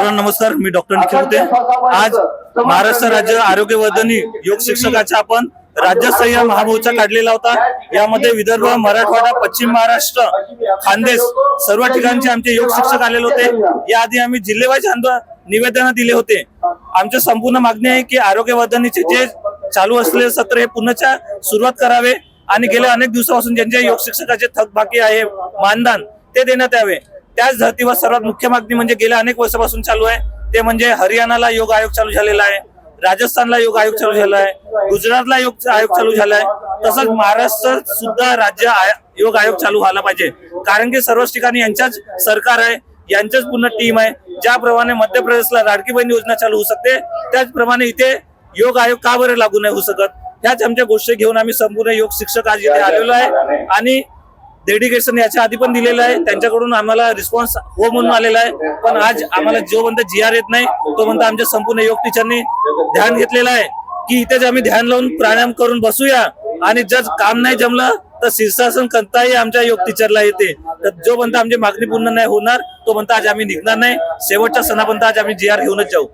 सर्वांना नमस्कार मी डॉक्टर निखिल होते. आज महाराष्ट्र राज्य आरोग्य वर्धनी योग शिक्षकाचा आपण राज्यस्तरीय महामोर्चा काढलेला होता. यामध्ये विदर्भ मराठवाडा पश्चिम महाराष्ट्र खानदेश सर्व ठिकाणचे आमचे योग शिक्षक आलेले होते. याआधी आम्ही जिल्हेवाईज निवेदन दिले होते. आमची संपूर्ण मागणी आहे की आरोग्य वर्धनीचे जे चालू असलेले सत्र हे पुन्हाच्या सुरुवात करावे आणि गेल्या अनेक दिवसापासून ज्यांचे योग शिक्षकाचे थकबाकी आहे मानधन ते देण्यात यावे. त्याच धर्तीवर सर्वात मुख्य मागणी म्हणजे गेल्या अनेक वर्षापासून चालू आहे. ते म्हणजे हरियाणाला योग आयोग चालू झालेला आहे राजस्थानला योग आयोग चालू झाला आहे गुजरातला योग आयोग चालू झाला आहे. तसंच महाराष्ट्र सुद्धा राज्य योग आयोग चालू व्हायला पाहिजे. कारण की सर्वच ठिकाणी यांच्याच सरकार आहे यांच्याच पूर्ण टीम आहे. ज्याप्रमाणे मध्य प्रदेशला लाडकी बहीण योजना चालू होऊ शकते त्याचप्रमाणे इथे योग आयोग का बरं लागू नाही होऊ शकत? ह्याच आमच्या गोष्टी घेऊन आम्ही संपूर्ण योग शिक्षक आज इथे आलेलो आहे. आणि डेडिकेशन याच्या आधी पण दिलेलं आहे. त्यांच्याकडून आम्हाला रिस्पॉन्स हो म्हणून आलेला आहे. पण आज आम्हाला जो म्हणता जी आर येत नाही तो म्हणता आमच्या संपूर्ण योग टीचरनी ध्यान घेतलेलं आहे की इथेच आम्ही ध्यान लावून प्राणायाम करून बसूया आणि जर काम नाही जमलं तर शीर्षासन करताही आमच्या योग टीचरला येते. तर जो म्हणता आमची मागणी पूर्ण नाही होणार तो म्हणता आज आम्ही निघणार नाही. शेवटच्या सणापर्यंत आज आम्ही जी आर घेऊनच जाऊ.